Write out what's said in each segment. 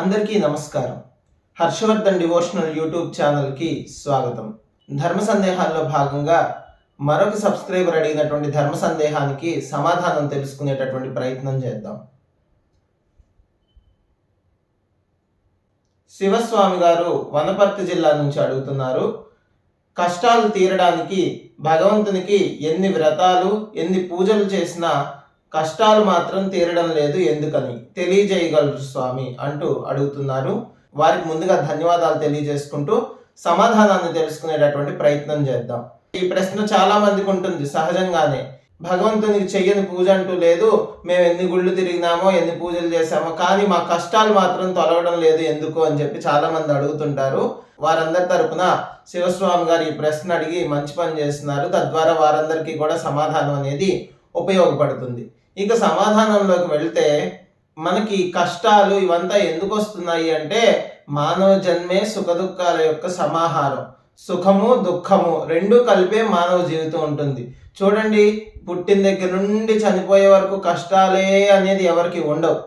అందరికీ నమస్కారం. Harshavardhan devotional YouTube ఛానల్కి స్వాగతం. ధర్మ సందేహాల్లో భాగంగా మరొక సబ్స్క్రైబర్ అడిగినటువంటి ధర్మ సందేహానికి సమాధానం తెలుసుకునేటటువంటి ప్రయత్నం చేద్దాం. శివస్వామి గారు వనపర్తి జిల్లా నుంచి అడుగుతున్నారు. కష్టాలు తీరడానికి భగవంతునికి ఎన్ని వ్రతాలు ఎన్ని పూజలు చేసినా కష్టాలు మాత్రం తీరడం లేదు ఎందుకని? తెలియజేయగలరు స్వామి అంటూ అడుగుతున్నారు. వారికి ముందుగా ధన్యవాదాలు తెలియజేసుకుంటూ సమాధానాన్ని తెలుసుకునేటటువంటి ప్రయత్నం చేద్దాం. ఈ ప్రశ్న చాలా మందికి ఉంటుంది సహజంగానే. భగవంతునికి చెయ్యని పూజ అంటూ లేదు. మేము ఎన్ని గుళ్ళు తిరిగినామో ఎన్ని పూజలు చేసామో కానీ మా కష్టాలు మాత్రం తొలగడం లేదు ఎందుకు అని చెప్పి చాలా మంది అడుగుతుంటారు. వారందరి తరపున శివస్వామి గారు ఈ ప్రశ్న అడిగి మంచి పని చేస్తున్నారు. తద్వారా వారందరికీ కూడా సమాధానం అనేది ఉపయోగపడుతుంది. ఇక సమాధానంలోకి వెళ్తే మనకి కష్టాలు ఇవంతా ఎందుకు వస్తున్నాయి అంటే మానవ జన్మే సుఖదుఖాల యొక్క సమాహారం. సుఖము దుఃఖము రెండు కలిపే మానవ జీవితం ఉంటుంది. చూడండి పుట్టిన దగ్గర నుండి చనిపోయే వరకు కష్టాలే అనేది ఎవరికి ఉండవు.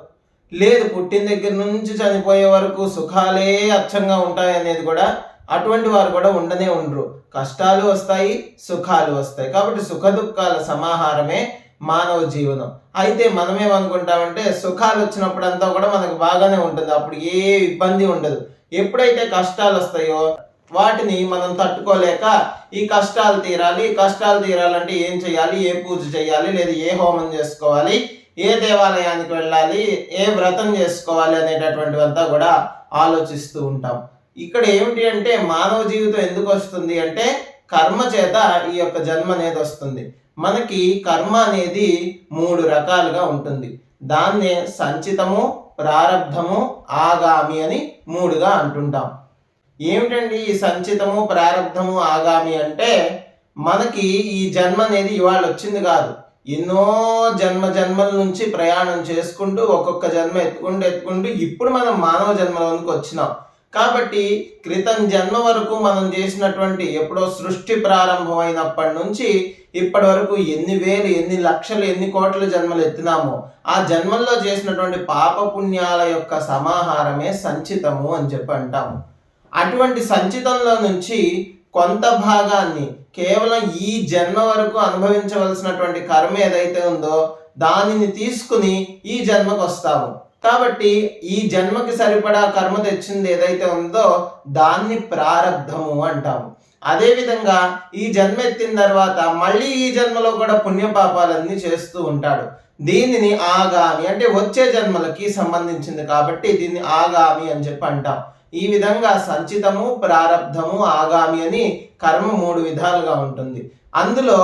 లేదు పుట్టిన దగ్గర నుంచి చనిపోయే వరకు సుఖాలే అచ్చంగా ఉంటాయి అనేది కూడా అటువంటి వారు కూడా ఉండనే ఉండరు. కష్టాలు వస్తాయి సుఖాలు వస్తాయి. కాబట్టి సుఖ దుఃఖాల సమాహారమే మానవ జీవనం. అయితే మనమేమనుకుంటామంటే సుఖాలు వచ్చినప్పుడంతా కూడా మనకు బాగానే ఉంటుంది. అప్పుడు ఏ ఇబ్బంది ఉండదు. ఎప్పుడైతే కష్టాలు వస్తాయో వాటిని మనం తట్టుకోలేక ఈ కష్టాలు తీరాలి ఈ కష్టాలు తీరాలంటే ఏం చేయాలి ఏ పూజ చేయాలి లేదా ఏ హోమం చేసుకోవాలి? ఏ దేవాలయానికి వెళ్ళాలి? ఏ వ్రతం చేసుకోవాలి? అనేటటువంటివంతా కూడా ఆలోచిస్తూ ఉంటాం. ఇక్కడ ఏమిటి అంటే మానవ జీవితం ఎందుకు వస్తుంది అంటే కర్మ చేత ఈ యొక్క జన్మ అనేది వస్తుంది. మనకి కర్మ అనేది మూడు రకాలుగా ఉంటుంది. దాన్నే సంచితము ప్రారంధము ఆగామి అని మూడుగా అంటుంటాం. ఏమిటండి ఈ సంచితము ప్రారంధము ఆగామి అంటే? మనకి ఈ జన్మ అనేది ఇవాళ వచ్చింది కాదు. ఎన్నో జన్మ జన్మల నుంచి ప్రయాణం చేసుకుంటూ ఒక్కొక్క జన్మ ఎత్తుకుంటూ ఎత్తుకుంటూ ఇప్పుడు మనం మానవ జన్మలోనికి వచ్చినాం. కాబట్టి క్రితం జన్మ వరకు మనం చేసినటువంటి ఎప్పుడో సృష్టి ప్రారంభమైనప్పటి నుంచి ఇప్పటి వరకు ఎన్ని వేలు ఎన్ని లక్షలు ఎన్ని కోట్ల జన్మలు ఎత్తినామో ఆ జన్మల్లో చేసినటువంటి పాప పుణ్యాల యొక్క సమాహారమే సంచితము అని చెప్పి అంటాము. అటువంటి సంచితంలో నుంచి కొంత భాగాన్ని కేవలం ఈ జన్మ వరకు అనుభవించవలసినటువంటి కర్మ ఏదైతే ఉందో దానిని తీసుకుని ఈ జన్మకు వస్తాము. కాబట్టి ఈ జన్మకి సరిపడా కర్మ తెచ్చింది ఏదైతే ఉందో దాన్ని ప్రారంధము అంటాము. అదేవిధంగా ఈ జన్మ ఎత్తిన తర్వాత మళ్ళీ ఈ జన్మలో కూడా పుణ్యపాపాలన్నీ చేస్తూ ఉంటాడు. దీనిని ఆగామి అంటే వచ్చే జన్మలకి సంబంధించింది కాబట్టి దీన్ని ఆగామి అని చెప్పి అంటాం. ఈ విధంగా సంచితము ప్రారంధము ఆగామి అని కర్మ మూడు విధాలుగా ఉంటుంది. అందులో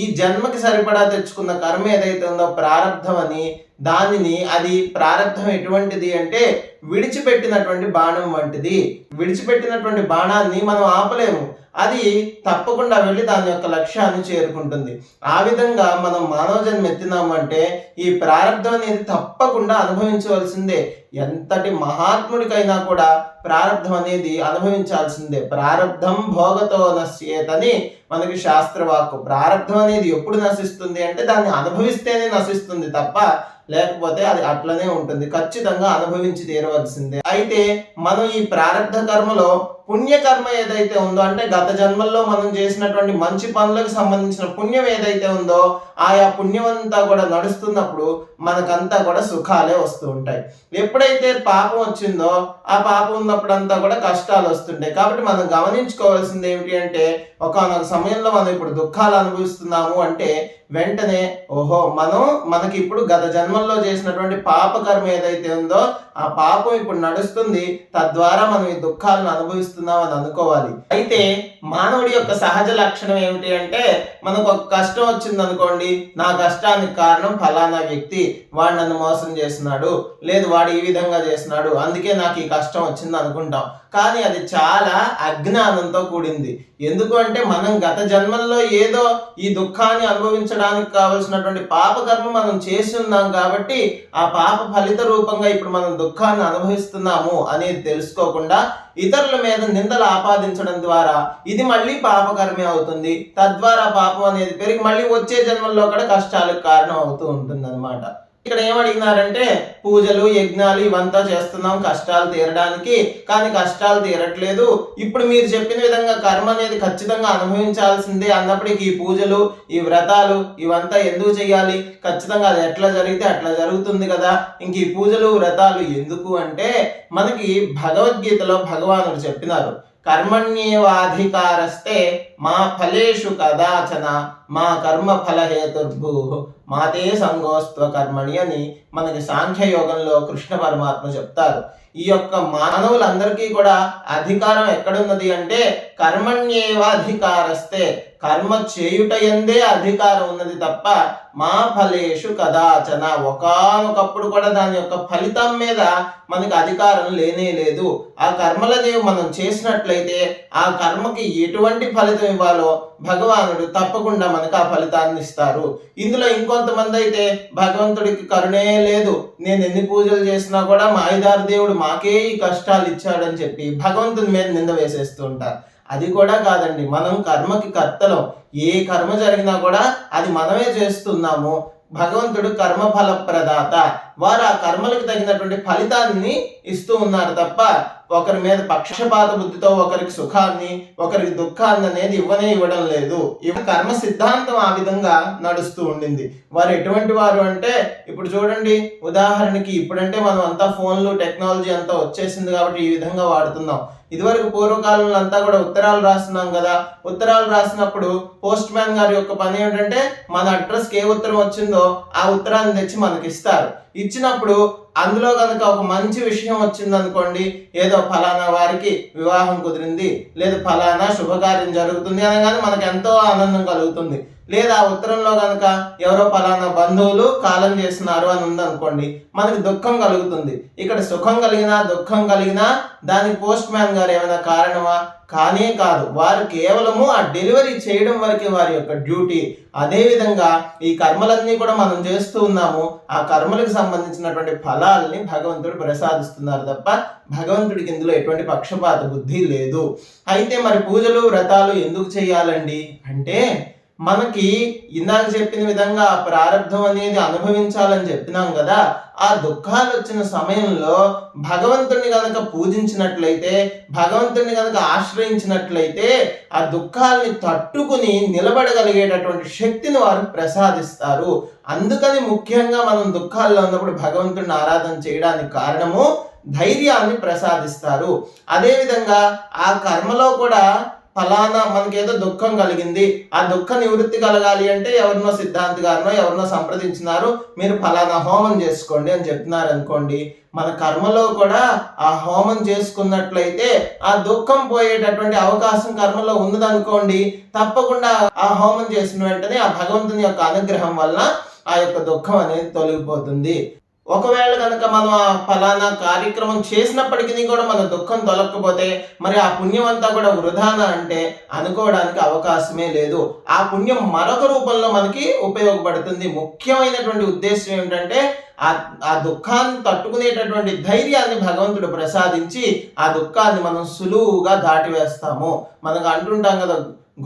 ఈ జన్మకి సరిపడా తెచ్చుకున్న కర్మ ఏదైతే ఉందో ప్రారంధం అని దానిని అది ప్రారంభం ఎటువంటిది అంటే విడిచిపెట్టినటువంటి బాణం వంటిది. విడిచిపెట్టినటువంటి బాణాన్ని మనం ఆపలేము. అది తప్పకుండా వెళ్ళి దాని యొక్క లక్ష్యాన్ని చేరుకుంటుంది. ఆ విధంగా మనం మానవ జన్మ ఎత్తినాము అంటే ఈ ప్రారంధం అనేది తప్పకుండా అనుభవించవలసిందే. ఎంతటి మహాత్ముడికైనా కూడా ప్రారంధం అనేది అనుభవించాల్సిందే. ప్రారంధం భోగతో నశ్యేతని మనకి శాస్త్రవాక్కు. ప్రారంధం అనేది ఎప్పుడు నశిస్తుంది అంటే దాన్ని అనుభవిస్తేనే నశిస్తుంది తప్ప లేకపోతే అది అట్లనే ఉంటుంది. ఖచ్చితంగా అనుభవించి తీరవలసిందే. అయితే మనం ఈ ప్రారంభ కర్మలో పుణ్యకర్మ ఏదైతే ఉందో అంటే గత జన్మల్లో మనం చేసినటువంటి మంచి పనులకు సంబంధించిన పుణ్యం ఏదైతే ఉందో ఆయా పుణ్యం అంతా కూడా నడుస్తున్నప్పుడు మనకంతా కూడా సుఖాలే వస్తూ ఉంటాయి. ఎప్పుడైతే పాపం వచ్చిందో ఆ పాపం ఉన్నప్పుడంతా కూడా కష్టాలు వస్తుంటాయి. కాబట్టి మనం గమనించుకోవాల్సింది ఏమిటి అంటే ఒకనొక సమయంలో మనం ఇప్పుడు దుఃఖాలు అనుభవిస్తున్నాము అంటే వెంటనే ఓహో మనం మనకి ఇప్పుడు గత జన్మల్లో చేసినటువంటి పాపకర్మ ఏదైతే ఉందో ఆ పాపం ఇప్పుడు నడుస్తుంది. తద్వారా మనం ఈ దుఃఖాలను అనుభవిస్తున్నాం అని అనుకోవాలి. అయితే మానవుడి యొక్క సహజ లక్షణం ఏమిటి అంటే మనకు ఒక కష్టం వచ్చింది అనుకోండి నా కష్టానికి కారణం ఫలానా వ్యక్తి. వాడు నన్ను మోసం చేస్తున్నాడు లేదు వాడు ఈ విధంగా చేస్తున్నాడు అందుకే నాకు ఈ కష్టం వచ్చింది అనుకుంటాం. కానీ అది చాలా అజ్ఞానంతో కూడింది. ఎందుకు అంటే మనం గత జన్మల్లో ఏదో ఈ దుఃఖాన్ని అనుభవించడానికి కావలసినటువంటి పాపకర్మ మనం చేసి ఉన్నాం కాబట్టి ఆ పాప ఫలిత రూపంగా ఇప్పుడు మనం దుఃఖాన్ని అనుభవిస్తున్నాము అనేది తెలుసుకోకుండా ఇతరుల మీద నిందలు ఆపాదించడం ద్వారా ఇది మళ్ళీ పాపకర్మే అవుతుంది. తద్వారా పాపం అనేది పెరిగి మళ్ళీ వచ్చే జన్మల్లో కూడా కష్టాలకు కారణం అవుతూ ఉంటుంది ఇక్కడ ఏమడిగినారంటే పూజలు యజ్ఞాలు ఇవంతా చేస్తున్నాం కష్టాలు తీరడానికి. కానీ కష్టాలు తీరట్లేదు. ఇప్పుడు మీరు చెప్పిన విధంగా కర్మ అనేది ఖచ్చితంగా అనుభవించాల్సిందే అన్నప్పటికీ ఈ పూజలు ఈ వ్రతాలు ఇవంతా ఎందుకు చేయాలి? ఖచ్చితంగా అది ఎట్లా జరిగితే అట్లా జరుగుతుంది కదా. ఇంక ఈ పూజలు వ్రతాలు ఎందుకు అంటే మనకి భగవద్గీతలో భగవానుడు చెప్పినారు కర్మణ్యేవాధికారస్తే మా ఫలేషు కదాచన మా కర్మ ఫలహేతుర్భూ माते संगोस्त्व कर्मणि अनि మనకి సాంఖ్యయోగంలో కృష్ణ పరమాత్మ చెప్తారు. ఈ యొక్క మానవులందరికీ కూడా అధికారం ఎక్కడున్నది అంటే కర్మణ్యేవ అధికారస్తే కర్మ చేయుట ఎందే అధికారం ఉన్నది తప్ప మా ఫలేషు కదాచన. ఒకనొకప్పుడు కూడా దాని యొక్క ఫలితం మీద మనకి అధికారం లేనే లేదు. ఆ కర్మలని మనం చేసినట్లయితే ఆ కర్మకి ఎటువంటి ఫలితం ఇవ్వాలో భగవానుడు తప్పకుండా మనకు ఆ ఫలితాన్ని ఇస్తారు. ఇందులో ఇంకొంతమంది అయితే భగవంతుడికి కరుణే లేదు. నేను ఎన్ని పూజలు చేసినా కూడా మా దేవుడు మాకే ఈ కష్టాలు ఇచ్చాడని చెప్పి భగవంతుని మీద నింద వేసేస్తూ ఉంటారు అది కూడా కాదండి. మనం కర్మకి కర్తలం. ఏ కర్మ జరిగినా కూడా అది మనమే చేస్తున్నాము. భగవంతుడు కర్మఫల ప్రదాత వారు ఆ కర్మలకు తగినటువంటి ఫలితాన్ని ఇస్తూ ఉన్నారు తప్ప ఒకరి మీద పక్షపాత బుద్ధితో ఒకరికి సుఖాన్ని ఒకరికి దుఃఖాన్ని అనేది ఇవ్వనే ఇవ్వడం లేదు. ఇవి కర్మ సిద్ధాంతం ఆ విధంగా నడుస్తూ ఉండింది. వారు ఎటువంటి వారు అంటే ఇప్పుడు చూడండి ఉదాహరణకి ఇప్పుడంటే మనం అంతా ఫోన్లు టెక్నాలజీ అంతా వచ్చేసింది కాబట్టి ఈ విధంగా వాడుతున్నాం. ఇదివరకు పూర్వకాలంలో అంతా కూడా ఉత్తరాలు రాస్తున్నాం కదా. ఉత్తరాలు రాసినప్పుడు పోస్ట్ మ్యాన్ గారి యొక్క పని ఏంటంటే మన అడ్రస్కి ఏ ఉత్తరం వచ్చిందో ఆ ఉత్తరాన్ని తెచ్చి మనకి ఇస్తారు. ఇచ్చినప్పుడు అందులో కనుక ఒక మంచి విషయం వచ్చింది అనుకోండి ఏదో ఫలానా వారికి వివాహం కుదిరింది లేదు ఫలానా శుభకార్యం జరుగుతుంది అనగానే మనకు ఎంతో ఆనందం కలుగుతుంది. లేదా ఉత్తరంలో కనుక ఎవరో ఫలానా బంధువులు కాలం చేస్తున్నారు అని ఉందనుకోండి మనకి దుఃఖం కలుగుతుంది. ఇక్కడ సుఖం కలిగినా దుఃఖం కలిగినా దానికి పోస్ట్ మ్యాన్ గారు ఏమైనా కారణమా? కానే కాదు. వారు కేవలము ఆ డెలివరీ చేయడం వరకే వారి యొక్క డ్యూటీ. అదేవిధంగా ఈ కర్మలన్నీ కూడా మనం చేస్తూ ఉన్నాము. ఆ కర్మలకు సంబంధించినటువంటి ఫలాల్ని భగవంతుడు ప్రసాదిస్తున్నారు తప్ప భగవంతుడికి ఇందులో ఎటువంటి పక్షపాత బుద్ధి లేదు. అయితే మరి పూజలు వ్రతాలు ఎందుకు చేయాలండి? అంటే మనకి ఇందాక చెప్పిన విధంగా ప్రారంభం ప్రారంధం అనేది అనుభవించాలని చెప్పినాం కదా ఆ దుఃఖాలు వచ్చిన సమయంలో భగవంతుని గనక పూజించినట్లయితే భగవంతుని గనక ఆశ్రయించినట్లయితే ఆ దుఃఖాలని తట్టుకుని నిలబడగలిగేటటువంటి శక్తిని వారు ప్రసాదిస్తారు. అందుకని ముఖ్యంగా మనం దుఃఖాల్లో ఉన్నప్పుడు భగవంతుడిని ఆరాధన చేయడానికి కారణము ధైర్యాన్ని ప్రసాదిస్తారు. అదేవిధంగా ఆ కర్మలో కూడా ఫలానా మనకేదో దుఃఖం కలిగింది. ఆ దుఃఖ నివృత్తి కలగాలి అంటే ఎవరినో సిద్ధాంతి గారినో ఎవరినో సంప్రదించినారు. మీరు ఫలానా హోమం చేసుకోండి అని చెప్తున్నారు అనుకోండి మన కర్మలో కూడా ఆ హోమం చేసుకున్నట్లయితే ఆ దుఃఖం పోయేటటువంటి అవకాశం కర్మలో ఉన్నదనుకోండి. తప్పకుండా ఆ హోమం చేసిన వెంటనే ఆ భగవంతుని యొక్క అనుగ్రహం వల్ల ఆ యొక్క దుఃఖం అనేది తొలగిపోతుంది. ఒకవేళ కనుక మనం ఆ ఫలానా కార్యక్రమం చేసినప్పటికీ కూడా మన దుఃఖం తొలక్కపోతే మరి ఆ పుణ్యం అంతా కూడా వృధాన అంటే అనుకోవడానికి అవకాశమే లేదు. ఆ పుణ్యం మరొక రూపంలో మనకి ఉపయోగపడుతుంది. ముఖ్యమైనటువంటి ఉద్దేశం ఏమిటంటే ఆ ఆ దుఃఖాన్ని తట్టుకునేటటువంటి ధైర్యాన్ని భగవంతుడు ప్రసాదించి ఆ దుఃఖాన్ని మనం సులువుగా దాటివేస్తాము. మనకు అంటుంటాం కదా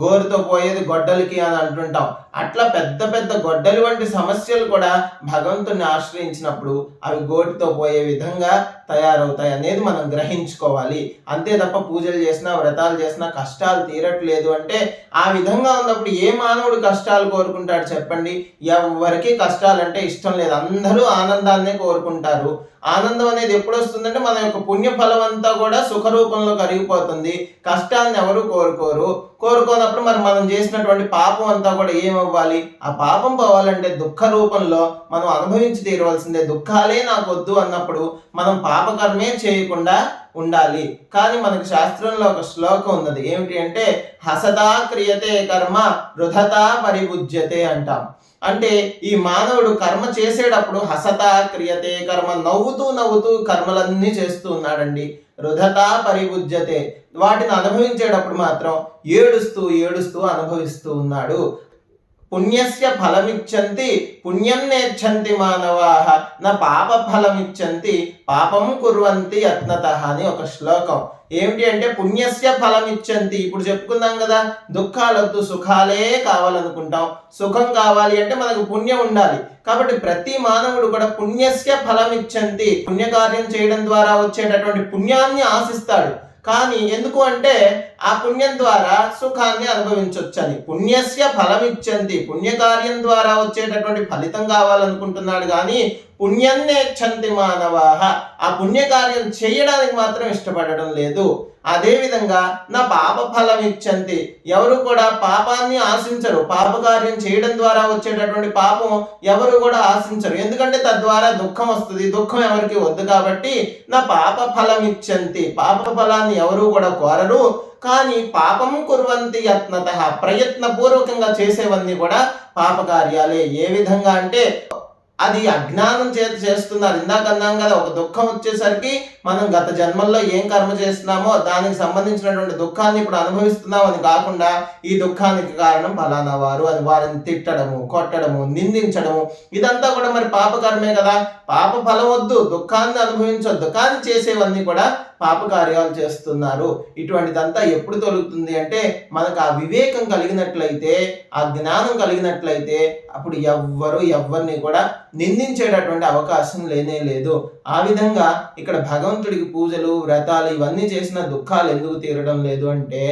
గోరుతో పోయేది గొడ్డలికి అని అంటుంటాం. అట్లా పెద్ద పెద్ద గొడ్డలి వంటి సమస్యలు కూడా భగవంతుని ఆశ్రయించినప్పుడు అవి గోటితో పోయే విధంగా తయారవుతాయి అనేది మనం గ్రహించుకోవాలి. అంతే తప్ప పూజలు చేసినా వ్రతాలు చేసినా కష్టాలు తీరట్లేదు అంటే ఆ విధంగా ఉన్నప్పుడు ఏ మానవుడు కష్టాలు కోరుకుంటాడు చెప్పండి? ఎవరికి కష్టాలంటే ఇష్టం లేదు. అందరూ ఆనందాన్నే కోరుకుంటారు. ఆనందం అనేది ఎప్పుడు వస్తుందంటే మన యొక్క పుణ్యఫలం అంతా కూడా సుఖ రూపంలో కరిగిపోతుంది. కష్టాన్ని ఎవరు కోరుకోరు. కోరుకోనప్పుడు మరి మనం చేసినటువంటి పాపం అంతా కూడా ఏమవ్వాలి ఆ పాపం పోవాలంటే దుఃఖ రూపంలో మనం అనుభవించి తీరవలసిందే. దుఃఖాలే నాకు వద్దు అన్నప్పుడు మనం పాపకర్మే చేయకుండా ఉండాలి. కానీ మనకు శాస్త్రంలో ఒక శ్లోకం ఉన్నది. ఏమిటి అంటే హసతా క్రియతే కర్మ వృధతా పరిభుజ్యతే అంటాం. అంటే ఈ మానవుడు కర్మ చేసేటప్పుడు హసత క్రియతే కర్మ నవ్వుతూ నవ్వుతూ కర్మలన్నీ చేస్తూ ఉన్నాడండి. రుధత పరిభుజ్యతే. వాటిని అనుభవించేటప్పుడు మాత్రం ఏడుస్తూ ఏడుస్తూ అనుభవిస్తూ ఉన్నాడు. పుణ్యస్య ఫలమిచ్చంతి పుణ్యం నేర్చంతి మానవాహ నా పాప ఫలమిచ్చంతి పాపం కుర్వంతి యత్నత అని ఒక శ్లోకం. ఏమిటి అంటే పుణ్యస్య ఫలమిచ్చంతి. ఇప్పుడు చెప్పుకున్నాం కదా దుఃఖాలొద్దు సుఖాలే కావాలనుకుంటాం. సుఖం కావాలి అంటే మనకు పుణ్యం ఉండాలి. కాబట్టి ప్రతి మానవుడు కూడా పుణ్యస్య ఫలమిచ్చంతి. పుణ్యకార్యం చేయడం ద్వారా వచ్చేటటువంటి పుణ్యాన్ని ఆశిస్తాడు. కానీ ఎందుకు అంటే ఆ పుణ్యం ద్వారా సుఖాన్ని అనుభవించవచ్చని పుణ్యస్య ఫలమిచ్చంతి పుణ్యకార్యం ద్వారా వచ్చేటటువంటి ఫలితం కావాలనుకుంటున్నాడు కానీ పుణ్యన్నేచ్చంతి మానవాహ ఆ పుణ్యకార్యం చేయడానికి మాత్రం ఇష్టపడడం లేదు. అదేవిధంగా నా పాప ఫలం ఇచ్చంతి. ఎవరు కూడా పాపాన్ని ఆశించరు. పాపకార్యం చేయడం ద్వారా వచ్చేటటువంటి పాపం ఎవరు కూడా ఆశించరు. ఎందుకంటే తద్వారా దుఃఖం వస్తుంది. దుఃఖం ఎవరికి వద్దు కాబట్టి నా పాప ఫలం ఇచ్చంతి. పాప ఫలాన్ని ఎవరు కూడా కోరరు. కానీ పాపం కుర్వంతి యత్నత. ప్రయత్నపూర్వకంగా చేసేవన్నీ కూడా పాపకార్యాలే ఏ విధంగా అంటే అది అజ్ఞానం చేత చేస్తున్నారు ఇందాక అన్నాం కదా ఒక దుఃఖం వచ్చేసరికి మనం గత జన్మల్లో ఏం కర్మ చేస్తున్నామో దానికి సంబంధించినటువంటి దుఃఖాన్ని ఇప్పుడు అనుభవిస్తున్నాం అని కాకుండా ఈ దుఃఖానికి కారణం ఫలానా వారు. అని వారిని తిట్టడము కొట్టడము నిందించడము. ఇదంతా కూడా మరి పాపకర్మే కదా. పాప ఫలం వద్దు. దుఃఖాన్ని అనుభవించొద్దు. కానీ చేసేవన్నీ కూడా పాప కార్యాలు చేస్తున్నారు. ఇటువంటిదంతా ఎప్పుడు తొలుగుతుంది అంటే మనకు ఆ వివేకం కలిగినట్లయితే ఆ జ్ఞానం కలిగినట్లయితే అప్పుడు ఎవ్వరు ఎవరిని కూడా నిందించేటటువంటి అవకాశం లేనే లేదు. ఆ విధంగా ఇక్కడ భగవంతుడికి పూజలు వ్రతాలు ఇవన్నీ చేసిన దుఃఖాలు ఎందుకు తీరడం లేదు అంటే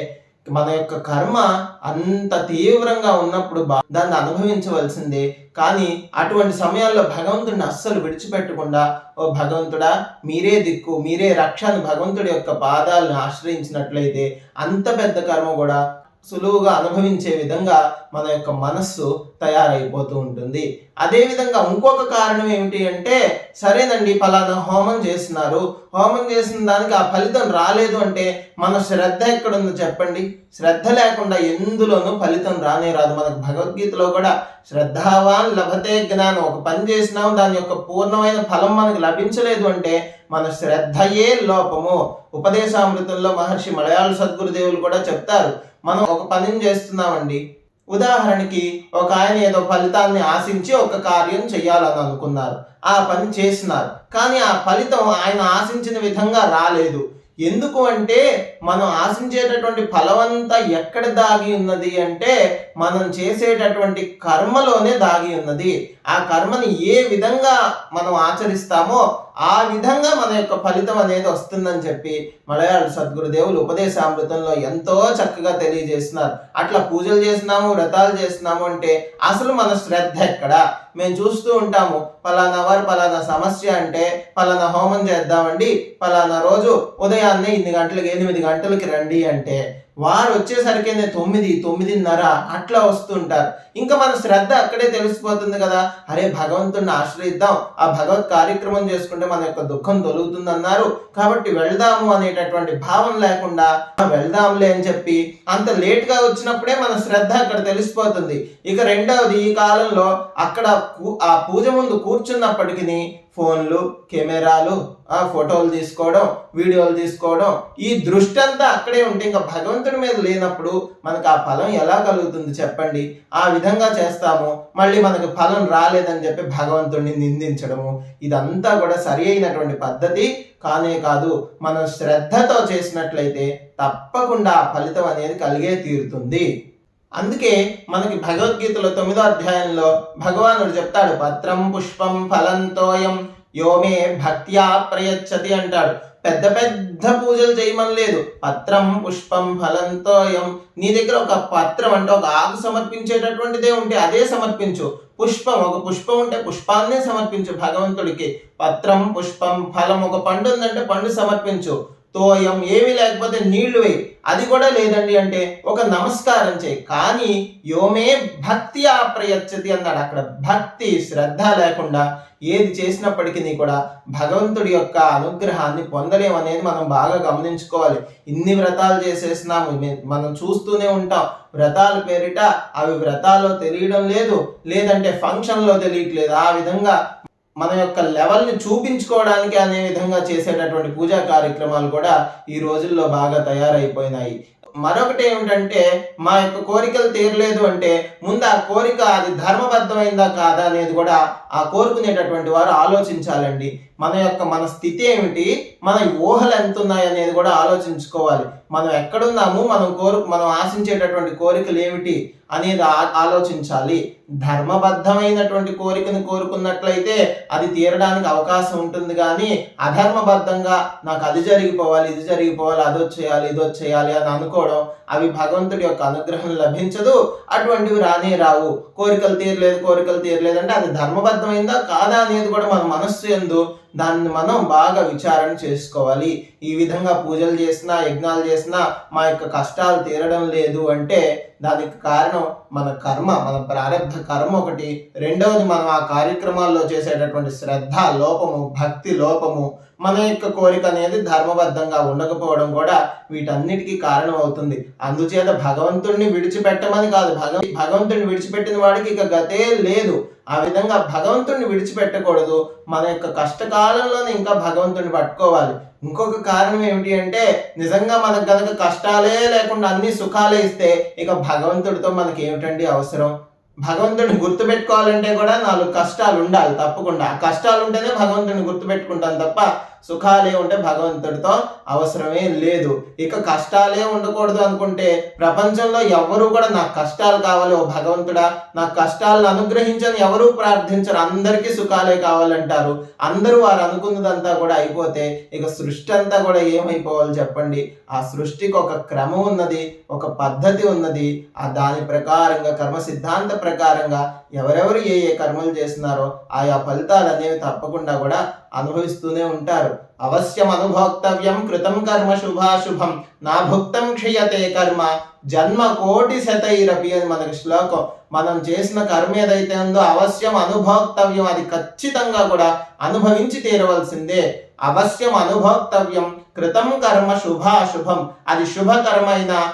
మన యొక్క కర్మ అంత తీవ్రంగా ఉన్నప్పుడు దాన్ని అనుభవించవలసిందే. కానీ అటువంటి సమయాల్లో భగవంతుడిని అస్సలు విడిచిపెట్టకుండా ఓ భగవంతుడా మీరే దిక్కు మీరే రక్షను భగవంతుడి యొక్క పాదాలను ఆశ్రయించినట్లయితే అంత పెద్ద కర్మ కూడా సులువుగా అనుభవించే విధంగా మన యొక్క మనస్సు తయారైపోతూ ఉంటుంది. అదేవిధంగా ఇంకొక కారణం ఏమిటి అంటే సరేనండి ఫలానా హోమం చేస్తున్నారు. హోమం చేసిన దానికి ఆ ఫలితం రాలేదు అంటే మన శ్రద్ధ ఎక్కడుందో చెప్పండి. శ్రద్ధ లేకుండా ఎందులోనూ ఫలితం రానే రాదు. మనకు భగవద్గీతలో కూడా శ్రద్ధావాన్ లభతే జ్ఞానం. ఒక పని చేసినాం దాని యొక్క పూర్ణమైన ఫలం మనకు లభించలేదు అంటే మన శ్రద్ధయే లోపము. ఉపదేశామృతంలో మహర్షి మలయాళ సద్గురుదేవులు కూడా చెప్తారు మనం ఒక పనిని చేస్తున్నామండి. ఉదాహరణకి ఒక ఆయన ఏదో ఫలితాన్ని ఆశించి ఒక కార్యం చేయాలని అనుకున్నారు. ఆ పని చేసినారు. కానీ ఆ ఫలితం ఆయన ఆశించిన విధంగా రాలేదు. ఎందుకు అంటే మనం ఆశించేటటువంటి ఫలమంతా ఎక్కడ దాగి ఉన్నది అంటే మనం చేసేటటువంటి కర్మలోనే దాగి ఉన్నది. ఆ కర్మని ఏ విధంగా మనం ఆచరిస్తామో ఆ విధంగా మన యొక్క ఫలితం అనేది వస్తుందని చెప్పి మలయాళ సద్గురుదేవులు ఉపదేశామృతంలో ఎంతో చక్కగా తెలియజేస్తున్నారు. అట్లా పూజలు చేస్తున్నాము వ్రతాలు చేస్తున్నాము అంటే అసలు మన శ్రద్ధ ఎక్కడ? మేము చూస్తూ ఉంటాము పలానా వారు పలానా సమస్య అంటే పలానా హోమం చేద్దామండి పలానా రోజు ఉదయాన్నే ఇన్ని గంటలకు ఎనిమిది గంటలకి రండి అంటే వారు వచ్చేసరికి తొమ్మిది తొమ్మిదిన్నర అట్లా వస్తుంటారు. ఇంకా మన శ్రద్ధ అక్కడే తెలిసిపోతుంది కదా. అరే భగవంతుడిని ఆశ్రయిద్దాం. ఆ భగవత్ కార్యక్రమం చేసుకుంటే మన యొక్క దుఃఖం తొలుగుతుంది అన్నారు కాబట్టి వెళ్దాము అనేటటువంటి భావం లేకుండా వెళ్దాంలే అని చెప్పి అంత లేట్గా వచ్చినప్పుడే మన శ్రద్ధ అక్కడ తెలిసిపోతుంది. ఇక రెండవది ఈ కాలంలో అక్కడ ఆ పూజ ముందు కూర్చున్నప్పటికీ ఫోన్లు కెమెరాలు ఆ ఫోటోలు తీసుకోవడం వీడియోలు తీసుకోవడం ఈ దృష్టి అంతా అక్కడే ఉంటే ఇంకా భగవంతుడి మీద లేనప్పుడు మనకు ఆ ఫలం ఎలా కలుగుతుంది చెప్పండి? ఆ విధంగా చేస్తాము మళ్ళీ మనకు ఫలం రాలేదని చెప్పి భగవంతుడిని నిందించడము. ఇదంతా కూడా సరి అయినటువంటి పద్ధతి కానే కాదు మనం శ్రద్ధతో చేసినట్లయితే తప్పకుండా ఆ ఫలితం అనేది కలిగే తీరుతుంది. అందుకే మనకి భగవద్గీతలో తొమ్మిదో అధ్యాయంలో భగవానుడు చెప్తాడు పత్రం పుష్పం ఫలంతోయం యోమే భక్త్యా ప్రయచ్చతి అంటాడు. పెద్ద పెద్ద పూజలు చేయమని లేదు. పత్రం పుష్పం ఫలంతోయం నీ దగ్గర ఒక పత్రం అంటే ఒక ఆకు సమర్పించేటటువంటిదే ఉంటే అదే సమర్పించు. పుష్పం ఒక పుష్పం ఉంటే పుష్పాన్నే సమర్పించు భగవంతుడికి. పత్రం పుష్పం ఫలం ఒక పండు ఉందంటే పండు సమర్పించు. తోయం ఏమీ లేకపోతే నీళ్ళు వేయి. అది కూడా లేదండి అంటే ఒక నమస్కారం చేయి. కానీ యోమే భక్తి ఆప్రయచ్చతి అన్నాడు. అక్కడ భక్తి శ్రద్ధ లేకుండా ఏది చేసినప్పటికీ కూడా భగవంతుడి యొక్క అనుగ్రహాన్ని పొందలేమనేది మనం బాగా గమనించుకోవాలి. ఇన్ని వ్రతాలు చేసేసినాము. మనం చూస్తూనే ఉంటాం. వ్రతాల పేరిట అవి వ్రతాల్లో తెలియడం లేదు. లేదంటే ఫంక్షన్లో తెలియట్లేదు. ఆ విధంగా మన యొక్క లెవెల్ని చూపించుకోవడానికి అనే విధంగా చేసేటటువంటి పూజా కార్యక్రమాలు కూడా ఈ రోజుల్లో బాగా తయారైపోయినాయి. మరొకటి ఏమిటంటే మా యొక్క కోరికలు తీరలేదు అంటే ముందు ఆ కోరిక అది ధర్మబద్ధమైందా కాదా అనేది కూడా ఆ కోరుకునేటటువంటి వారు ఆలోచించాలండి. మన యొక్క మన స్థితి ఏమిటి? మన ఊహలు ఎంత ఉన్నాయి అనేది కూడా ఆలోచించుకోవాలి. మనం ఎక్కడున్నాము? మనం కోరు మనం ఆశించేటటువంటి కోరికలు ఏమిటి అనేది ఆ- ఆలోచించాలి. ధర్మబద్ధమైనటువంటి కోరికను కోరుకున్నట్లయితే అది తీరడానికి అవకాశం ఉంటుంది కానీ అధర్మబద్ధంగా నాకు అది జరిగిపోవాలి ఇది జరిగిపోవాలి అది వచ్చేయాలి ఇది వచ్చేయాలి అని అనుకోవడం అవి భగవంతుడి యొక్క అనుగ్రహం లభించదు. అటువంటివి రానే రావు. కోరికలు తీరలేదు కోరికలు తీరలేదు అంటే అది ధర్మబద్ధమైందా కాదా అనేది కూడా మన మనస్సు ఎందు దాన్ని మనం బాగా విచారణ చేసుకోవాలి. ఈ విధంగా పూజలు చేసినా యజ్ఞాలు చేసినా మా యొక్క కష్టాలు తీరడం లేదు అంటే దానికి కారణం మన కర్మ మన ప్రారంభ కర్మ ఒకటి. రెండవది మనం ఆ కార్యక్రమాల్లో చేసేటటువంటి శ్రద్ధ లోపము భక్తి లోపము మన యొక్క కోరిక అనేది ధర్మబద్ధంగా ఉండకపోవడం కూడా వీటన్నిటికీ కారణం అవుతుంది అందుచేత భగవంతుడిని విడిచిపెట్టమని కాదు భగ భగవంతుడిని విడిచిపెట్టిన వాడికి ఇక గతే లేదు. ఆ విధంగా భగవంతుడిని విడిచిపెట్టకూడదు. మన యొక్క కష్టకాలంలోనే ఇంకా భగవంతుడిని పట్టుకోవాలి. ఇంకొక కారణం ఏమిటి అంటే నిజంగా మనకు గనక కష్టాలే లేకుండా అన్ని సుఖాలే ఇస్తే ఇక భగవంతుడితో మనకి ఏమిటండి అవసరం? భగవంతుడిని గుర్తుపెట్టుకోవాలంటే కూడా నాలుగు కష్టాలు ఉండాలి తప్పకుండా. ఆ కష్టాలు ఉంటేనే భగవంతుడిని గుర్తుపెట్టుకుంటాను తప్ప సుఖాలే ఉంటే భగవంతుడితో అవసరమే లేదు. ఇక కష్టాలే ఉండకూడదు అనుకుంటే ప్రపంచంలో ఎవరు కూడా నాకు కష్టాలు కావాలి ఓ భగవంతుడా నాకు కష్టాలను అనుగ్రహించని ఎవరు ప్రార్థించరు అందరికీ సుఖాలే కావాలంటారు. అందరూ వారు అనుకున్నదంతా కూడా అయిపోతే ఇక సృష్టి అంతా కూడా ఏమైపోవాలి చెప్పండి. ఆ సృష్టికి ఒక క్రమం ఉన్నది ఒక పద్ధతి ఉన్నది. ఆ దాని ప్రకారంగా కర్మ సిద్ధాంత ప్రకారంగా ఎవరెవరు ఏ ఏ కర్మలు చేస్తున్నారో ఆయా ఫలితాలు అనేవి తప్పకుండా కూడా అనుభవిస్తూనే ఉంటారు. అవశ్యం అనుభోక్తవ్యం కృతం కర్మ శుభాశుభం. నా భుక్తం క్షయతే కర్మ. జన్మ కోటి శతైరపి అని మనకి శ్లోకం. మనం చేసిన కర్మ ఏదైతే ఉందో అవశ్యం అనుభోక్తవ్యం అది ఖచ్చితంగా కూడా అనుభవించి తీరవలసిందే. అవశ్యం అనుభోక్తవ్యం కృతం కర్మ శుభాశుభం అది శుభకర్మైనా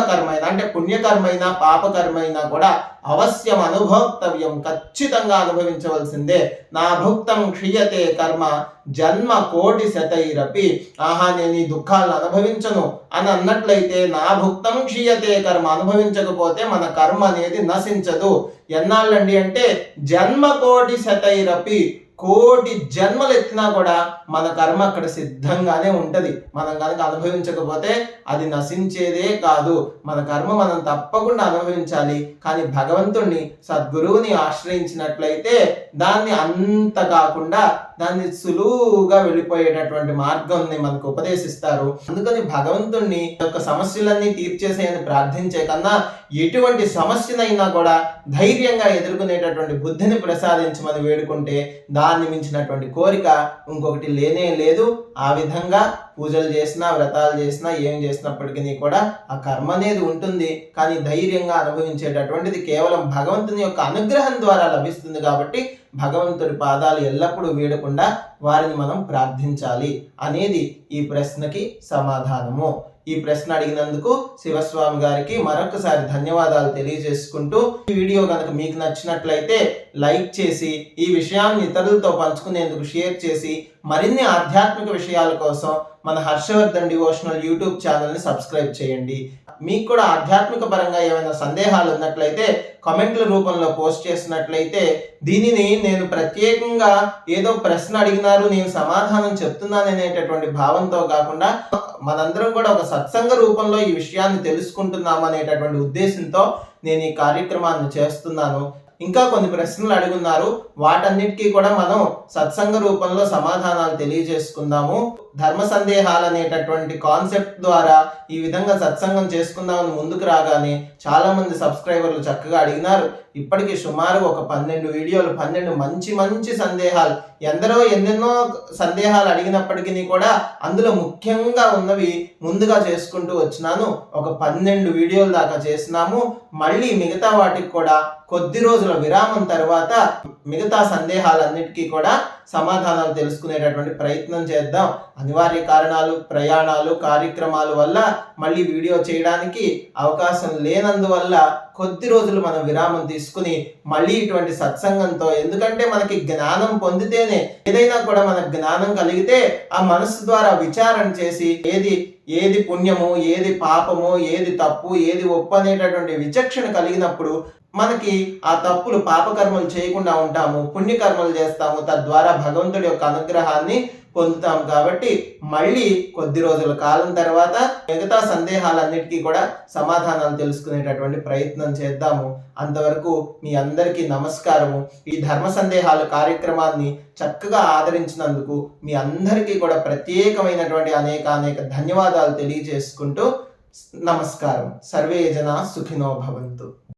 కర్మైనా అంటే పుణ్యకర్మైనా పాపకర్మైనా కూడా అవశ్యం అనుభోక్తవ్యం. ఖచ్చితంగా అనుభవించవలసిందే. నా భుక్తం క్షీయతే కర్మ జన్మ కోటి శతైరపి. ఆహా నేను ఈ దుఃఖాలను అనుభవించను అని అన్నట్లయితే నా భుక్తం క్షీయతే కర్మ అనుభవించకపోతే మన కర్మ అనేది నశించదు. ఎన్నాళ్ళండి అంటే జన్మ కోటి శతైరపి. కోటి జన్మలు ఎత్తినా కూడా మన కర్మ అక్కడ సిద్ధంగానే ఉంటుంది. మనం కనుక అనుభవించకపోతే అది నశించేదే కాదు. మన కర్మ మనం తప్పకుండా అనుభవించాలి. కానీ భగవంతుణ్ణి సద్గురువుని ఆశ్రయించినట్లయితే దాన్ని అంత కాకుండా దాన్ని సులువుగా వెళ్ళిపోయేటటువంటి మార్గంని మనకు ఉపదేశిస్తారు. అందుకని భగవంతుణ్ణి యొక్క సమస్యలన్నీ తీర్చేసేయని ప్రార్థించే కన్నా ఎటువంటి సమస్యనైనా కూడా ధైర్యంగా ఎదుర్కొనేటటువంటి బుద్ధిని ప్రసాదించమని వేడుకుంటే దాన్ని మించినటువంటి కోరిక ఇంకొకటి లేనే లేదు. ఆ విధంగా పూజలు చేసినా వ్రతాలు చేసినా ఏం చేసినప్పటికీ కూడా ఆ కర్మ అనేది ఉంటుంది. కానీ ధైర్యంగా అనుభవించేటటువంటిది కేవలం భగవంతుని యొక్క అనుగ్రహం ద్వారా లభిస్తుంది కాబట్టి భగవంతుడి పాదాలు ఎల్లప్పుడూ వీడకుండా వారిని మనం ప్రార్థించాలి అనేది ఈ ప్రశ్నకి సమాధానము. ఈ ప్రశ్న అడిగినందుకు శివస్వామి గారికి మరొకసారి ధన్యవాదాలు తెలియజేసుకుంటూ ఈ వీడియో కనుక మీకు నచ్చినట్లయితే లైక్ చేసి ఈ విషయాన్ని ఇతరులతో పంచుకునేందుకు షేర్ చేసి మరిన్ని ఆధ్యాత్మిక విషయాల కోసం మన హర్షవర్ధన్ డివోషనల్ యూట్యూబ్ ఛానల్ని సబ్స్క్రైబ్ చేయండి. మీకు కూడా ఆధ్యాత్మిక పరంగా ఏమైనా సందేహాలు ఉన్నట్లయితే కామెంట్ల రూపంలో పోస్ట్ చేసినట్లయితే దీనిని నేను ప్రత్యేకంగా ఏదో ప్రశ్న అడిగినారు నేను సమాధానం చెప్తున్నాను అనేటటువంటి భావంతో కాకుండా మనందరం కూడా ఒక సత్సంగ రూపంలో ఈ విషయాన్ని తెలుసుకుంటున్నాం అనేటటువంటి ఉద్దేశంతో నేను ఈ కార్యక్రమాన్ని చేస్తున్నాను. ఇంకా కొన్ని ప్రశ్నలు అడుగున్నారు వాటన్నిటికీ కూడా మనం సత్సంగ రూపంలో సమాధానాలు తెలియజేసుకుందాము. ధర్మ సందేహాలు అనేటటువంటి కాన్సెప్ట్ ద్వారా ఈ విధంగా సత్సంగం చేసుకుందామని ముందుకు రాగానే చాలామంది సబ్స్క్రైబర్లు చక్కగా అడిగినారు. ఇప్పటికీ సుమారు ఒక పన్నెండు వీడియోలు పన్నెండు మంచి మంచి సందేహాలు ఎందరో ఎన్నెన్నో సందేహాలు అడిగినప్పటికీ కూడా అందులో ముఖ్యంగా ఉన్నవి ముందుగా చేసుకుంటూ వచ్చినాను. ఒక పన్నెండు వీడియోల దాకా చేసినాము. మళ్ళీ మిగతా వాటికి కూడా కొద్ది రోజుల విరామం తర్వాత మిగతా సందేహాలన్నిటికీ కూడా సమాధానాలు తెలుసుకునేటటువంటి ప్రయత్నం చేద్దాం. అనివార్య కారణాలు ప్రయాణాలు కార్యక్రమాల వల్ల మళ్ళీ వీడియో చేయడానికి అవకాశం లేనందువల్ల కొద్ది రోజులు మనం విరామం తీసుకుని మళ్ళీ ఇటువంటి సత్సంగంతో ఎందుకంటే మనకి జ్ఞానం పొందితేనే ఏదైనా కూడా మనకు జ్ఞానం కలిగితే ఆ మనసు ద్వారా విచారణ చేసి ఏది ఏది పుణ్యము ఏది పాపము ఏది తప్పు ఏది ఒప్పు అనేటటువంటి విచక్షణ కలిగినప్పుడు మనకి ఆ తప్పులు పాపకర్మలు చేయకుండా ఉంటాము పుణ్యకర్మలు చేస్తాము తద్వారా భగవంతుడి యొక్క అనుగ్రహాన్ని పొందుతాం కాబట్టి మళ్ళీ కొద్ది రోజుల కాలం తర్వాత మిగతా సందేహాలన్నిటికీ కూడా సమాధానాలు తెలుసుకునేటటువంటి ప్రయత్నం చేద్దాము. అంతవరకు మీ అందరికీ నమస్కారము. ఈ ధర్మ సందేహాల కార్యక్రమాన్ని చక్కగా ఆదరించినందుకు మీ అందరికీ కూడా ప్రత్యేకమైనటువంటి అనేక అనేక ధన్యవాదాలు తెలియజేసుకుంటూ నమస్కారం. సర్వే జన సుఖినో భవంతు.